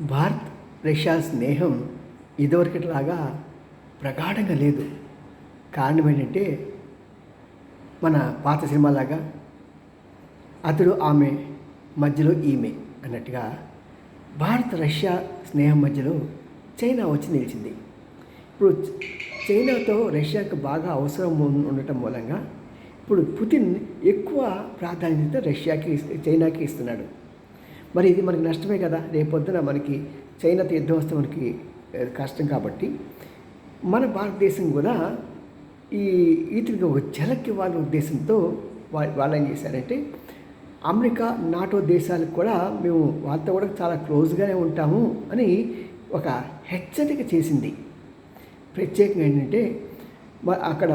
Bharat Russia స్నేహం ఇదివరకట్లాగా ప్రగాఢంగా లేదు. కారణం ఏంటంటే మన పాత సినిమాలాగా అతడు ఆమె మధ్యలో ఈమె అన్నట్టుగా భారత్ రష్యా స్నేహం మధ్యలో చైనా వచ్చి నిలిచింది. ఇప్పుడు చైనాతో రష్యాకు బాగా అవసరం ఉండటం మూలంగా ఇప్పుడు పుతిన్ ఎక్కువ ప్రాధాన్యత రష్యాకి చైనాకి ఇస్తున్నాడు. మరి ఇది మనకి నష్టమే కదా. రేపొద్దున మనకి చైనాతో యుద్ధం వస్తే మనకి కష్టం కాబట్టి మన భారతదేశం కూడా ఈ వీటికి ఒక ఝలక్ వాళ్ళ ఉద్దేశంతో వా- వాళ్ళు ఏం చేశారంటే అమెరికా నాటో దేశాలకు కూడా మేము వాళ్ళతో కూడా చాలా క్లోజ్గానే ఉంటాము అని ఒక హెచ్చరిక చేసింది. ప్రత్యేకంగా ఏంటంటే అక్కడ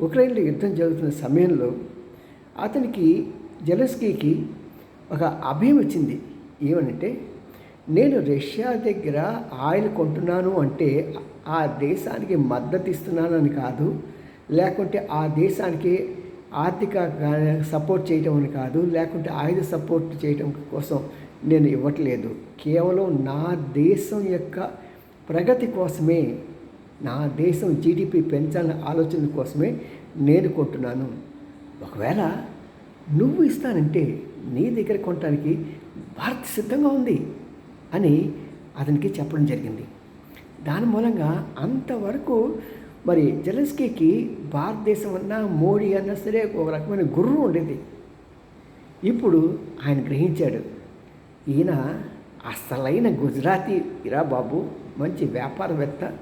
ఉక్రెయిన్లో యుద్ధం జరుగుతున్న సమయంలో అతనికి జెలస్కీకి ఒక అభయం వచ్చింది. ఏమనంటే నేను రష్యా దగ్గర ఆయిల్ కొంటున్నాను అంటే ఆ దేశానికి మద్దతు ఇస్తున్నానని కాదు లేకుంటే ఆ దేశానికి ఆర్థిక సపోర్ట్ చేయటం అని కాదు లేకుంటే ఆయుధ సపోర్ట్ చేయటం కోసం నేను ఇవ్వట్లేదు. కేవలం నా దేశం యొక్క ప్రగతి కోసమే నా దేశం జీడిపి పెంచాలనే ఆలోచన కోసమే నేను కొంటున్నాను. ఒకవేళ నువ్వు ఇస్తానంటే నీ దగ్గర కొనడానికి భారత్ సిద్ధంగా ఉంది అని అతనికి చెప్పడం జరిగింది. దాని మూలంగా అంతవరకు మరి జెలెన్స్కీకి భారతదేశం అన్నా మోడీ అన్నా సరే ఒక రకమైన గుర్రం ఉండేది. ఇప్పుడు ఆయన గ్రహించాడు ఈయన అసలైన గుజరాతీ ఇరా బాబు మంచి వ్యాపారవేత్త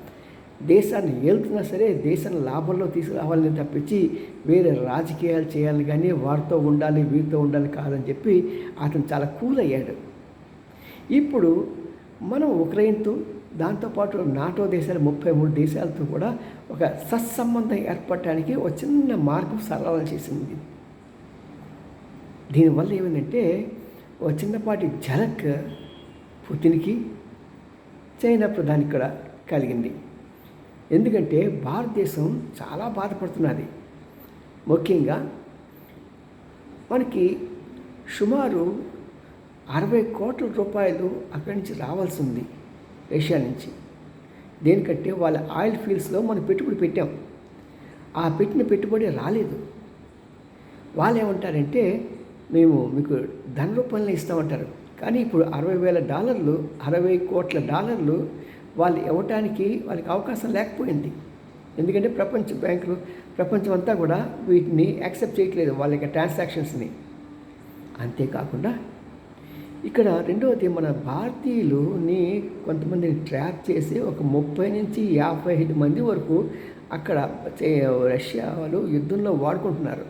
దేశాన్ని ఏలుతున్నా సరే దేశాన్ని లాభంలో తీసుకురావాలని తప్పించి వేరే రాజకీయాలు చేయాలి కానీ వారితో ఉండాలి వీరితో ఉండాలి కాదని చెప్పి అతను చాలా కూల్ అయ్యాడు. ఇప్పుడు మనం ఉక్రెయిన్తో దాంతోపాటు నాటో దేశాలు ముప్పై మూడు దేశాలతో కూడా ఒక సత్సంబంధం ఏర్పడటానికి ఒక చిన్న మార్గం సరళం చేసింది. దీనివల్ల ఏమైందంటే ఒక చిన్నపాటి జలక్ పుతిన్కి చైనా ప్రధానికి కూడా కలిగింది. ఎందుకంటే భారతదేశం చాలా బాధపడుతున్నది. ముఖ్యంగా మనకి సుమారు అరవై కోట్ల రూపాయలు అక్కడి నుంచి రావాల్సి ఉంది రష్యా నుంచి. దేనికంటే వాళ్ళ ఆయిల్ ఫీల్డ్స్లో మనం పెట్టుబడి పెట్టాం. ఆ పెట్టిన పెట్టుబడి రాలేదు. వాళ్ళు ఏమంటారంటే మేము మీకు ధన రూపంలో ఇస్తామంటారు. కానీ ఇప్పుడు అరవై వేల డాలర్లు అరవై కోట్ల డాలర్లు వాళ్ళు ఇవ్వటానికి వాళ్ళకి అవకాశం లేకపోయింది. ఎందుకంటే ప్రపంచ బ్యాంకులు ప్రపంచం అంతా కూడా వీటిని యాక్సెప్ట్ చేయట్లేదు వాళ్ళ యొక్క ట్రాన్సాక్షన్స్ని. అంతేకాకుండా ఇక్కడ రెండవది మన భారతీయులుని కొంతమందిని ట్రాప్ చేసి ఒక ముప్పై నుంచి యాభై ఐదు మంది వరకు అక్కడ చే- రష్యా వాళ్ళు యుద్ధంలో వాడుకుంటున్నారు.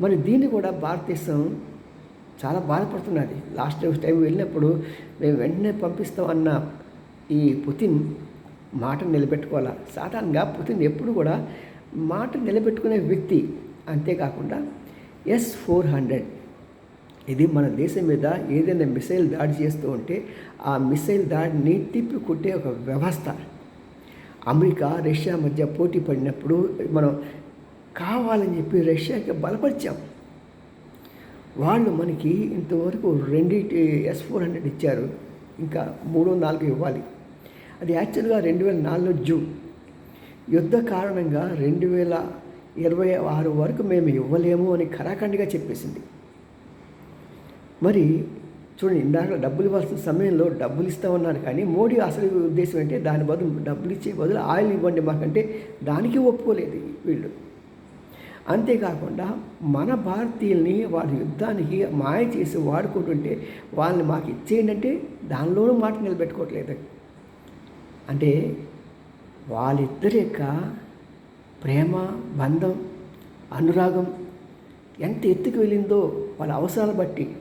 మరి దీన్ని కూడా భారతదేశం చాలా బాధపడుతున్నది. లాస్ట్ టైం వెళ్ళినప్పుడు మేము వెంటనే పంపిస్తాం అన్న ఈ పుతిన్ మాట నిలబెట్టుకోవాలా? సాధారణంగా పుతిన్ ఎప్పుడు కూడా మాట నిలబెట్టుకునే వ్యక్తి అంతేకాకుండా ఎస్ ఫోర్ హండ్రెడ్. ఇది మన దేశం మీద ఏదైనా మిసైల్ దాడి చేస్తూ ఉంటే ఆ మిసైల్ దాడిని తిప్పి కొట్టే ఒక వ్యవస్థ. అమెరికా రష్యా మధ్య పోటీ పడినప్పుడు మనం కావాలని చెప్పి రష్యాకి బలపరిచాం. వాళ్ళు మనకి ఇంతవరకు రెండింటి ఎస్ ఫోర్ హండ్రెడ్ ఇచ్చారు. ఇంకా మూడు నాలుగు ఇవ్వాలి. అది యాక్చువల్గా రెండు వేల నాలుగులో జూన్. యుద్ధ కారణంగా రెండు వేల ఇరవై ఆరు వరకు మేము ఇవ్వలేము అని ఖరాఖండిగా చెప్పేసింది. మరి చూడండి ఇందాక డబ్బులు ఇవ్వాల్సిన సమయంలో డబ్బులు ఇస్తామన్నారు కానీ మోడీ అసలు ఉద్దేశం అంటే దాని బదులు డబ్బులు ఇచ్చే బదులు ఆయిల్ ఇవ్వండి మాకంటే దానికి ఒప్పుకోలేదు వీళ్ళు. అంతేకాకుండా మన భారతీయుల్ని వారి యుద్ధానికి మాయ చేసి వాడుకుంటుంటే వాళ్ళని మాకు ఇచ్చేయండి అంటే దానిలోనూ మాట నిలబెట్టుకోవట్లేదు. అంటే వాళ్ళిద్దరి యొక్క ప్రేమ బంధం అనురాగం ఎంత ఎత్తుకు వెళ్ళిందో వాళ్ళ అవసరాలు బట్టి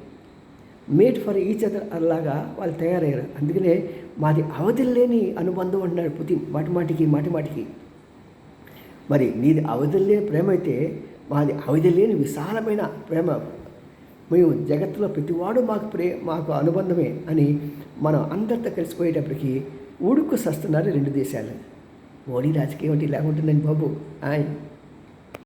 మేడ్ ఫర్ ఈచ్ అదర్ అలాగా వాళ్ళు తయారయ్యారు. అందుకనే మాది అవధి లేని అనుబంధం అంటున్నాడు పుతిన్ మాటి మాటికి మాటి మాటికి. మరి నీది అవధి లేని ప్రేమ అయితే మాది అవధి లేని విశాలమైన ప్రేమ. మేము జగత్తులో ప్రతివాడు మాకు ప్రే మాకు అనుబంధమే అని మనం అందరితో కలిసిపోయేటప్పటికీ ఉడుకు సస్తున్నారు రెండు దేశాలు. మోడీ రాజకీయం అంటే ఇలా ఉంటుందండి బాబు. ఆయ్.